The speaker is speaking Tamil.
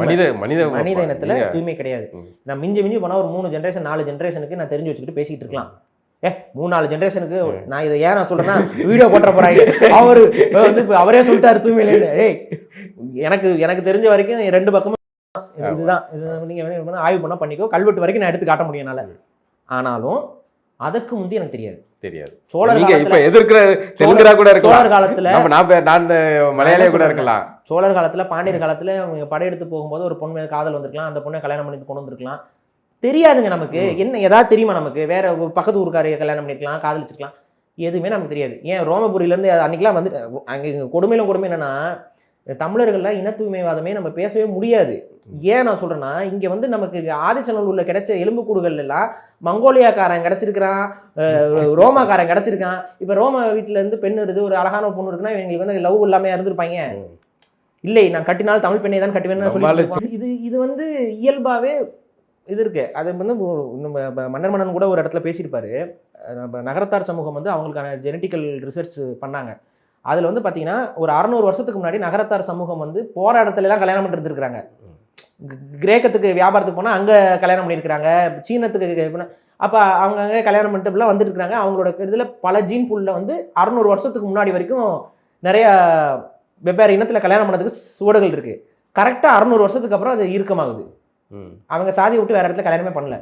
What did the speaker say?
மனித மனித மனித இனத்துல தூய்மை கிடையாது. நான் மிஞ்சி மிஞ்சி போனா ஒரு மூணு ஜென்ரேஷன் நாலு ஜென்ரேஷனுக்கு நான் தெரிஞ்சு வச்சுக்கிட்டு பேசிக்கிட்டு இருக்கலாம். ஏ மூணு நாலு ஜென்ரேஷனுக்கு நான் இதை ஏன் நான் சொல்றேன்னா வீடியோ போட்டுற போறாங்க. அவரு வந்து அவரே சொல்லிட்டாரு தூய்மை இல்லைன்னு. ஏய் எனக்கு எனக்கு தெரிஞ்ச வரைக்கும் ரெண்டு பக்கமும் இதுதான். இது நீங்க வேணா ஆய்வு பண்ணா பண்ணிக்கோ. கல்வெட்டு வரைக்கும் நான் எடுத்து காட்ட முடியும் என்னால. ஆனாலும் அதுக்கு முந்தி எனக்கு தெரியாது. தெரியாது. சோழர் நீங்க இப்ப காலத்துல எதிர்க்கிற தெலுங்கரா கூட இருக்கலாம். சோழர் காலத்துல நான் நான் மலையாளியே கூட. இருக்கலாம். சோழர் காலத்துல பாண்டியர் காலத்துல அவங்க படையெடுத்து போகும்போது ஒரு பொண்ணு காதல் வந்திருக்கலாம். அந்த பொண்ணை கல்யாணம் பண்ணிட்டு கொண்டு வந்திருக்கலாம். தெரியாதுங்க நமக்கு. என்ன ஏதாவது தெரியுமா நமக்கு? வேற ஒரு பக்கத்து ஊருக்காரைய கல்யாணம் பண்ணிருக்கலாம் காதலிச்சிருக்கலாம். எதுவுமே நமக்கு தெரியாது. ஏன் ரோமபுரியில இருந்து அன்னைக்கெல்லாம் வந்து அங்க கொடுமையிலும் கொடுமை என்னன்னா தமிழர்கள்லாம் இன தூய்மைவாதமே நம்ம பேசவே முடியாது. ஏன் நான் சொல்றேன்னா இங்க வந்து நமக்கு ஆதிச்சநல்லூர்ல கிடைச்ச எலும்புக்கூடுகள் எல்லாம் மங்கோலியாக்காரன் கிடைச்சிருக்கிறான் ரோமாக்காரன் கிடைச்சிருக்கான். இப்ப ரோம வீட்டுல இருந்து பெண் இருந்து ஒரு அழகான பொண்ணு இருக்குன்னா இவங்களுக்கு வந்து லவ் இல்லாம இருந்திருப்பாங்க. இல்லை நான் கட்டினால் தமிழ் பெண்ணை தான் கட்டுவேன்னு சொல்லி இது இது வந்து இயல்பாவே இது இருக்கு. அது வந்து நம்ம மன்னர் மன்னன் கூட ஒரு இடத்துல பேசியிருப்பாரு. நம்ம நகரத்தார் சமூகம் வந்து அவங்களுக்கான ஜெனட்டிக்கல் ரிசர்ச் பண்ணாங்க. அதில் வந்து பார்த்தீங்கன்னா ஒரு அறநூறு வருஷத்துக்கு முன்னாடி நகரத்தார் சமூகம் வந்து போற இடத்துல எல்லாம் கல்யாணம் பண்ணிட்டு இருந்திருக்காங்க க- கிரேக்கத்துக்கு வியாபாரத்துக்கு போனால் அங்கே கல்யாணம் பண்ணியிருக்கிறாங்க சீனத்துக்கு அப்போ அவங்க அங்கே கல்யாணம் பண்ணிட்டு இப்படிலாம் வந்துட்டு இருக்காங்க அவங்களோட இதில் பல ஜீன் புல்ல வந்து அறநூறு வருஷத்துக்கு முன்னாடி வரைக்கும் நிறைய வெவ்வேறு இனத்தில் கல்யாணம் பண்ணதுக்கு சுவடுகள் இருக்கு. கரெக்டாக அறநூறு வருஷத்துக்கு அப்புறம் அது இறுக்கமாகுது. அவங்க சாதியை விட்டு வேற இடத்துல கல்யாணமே பண்ணல.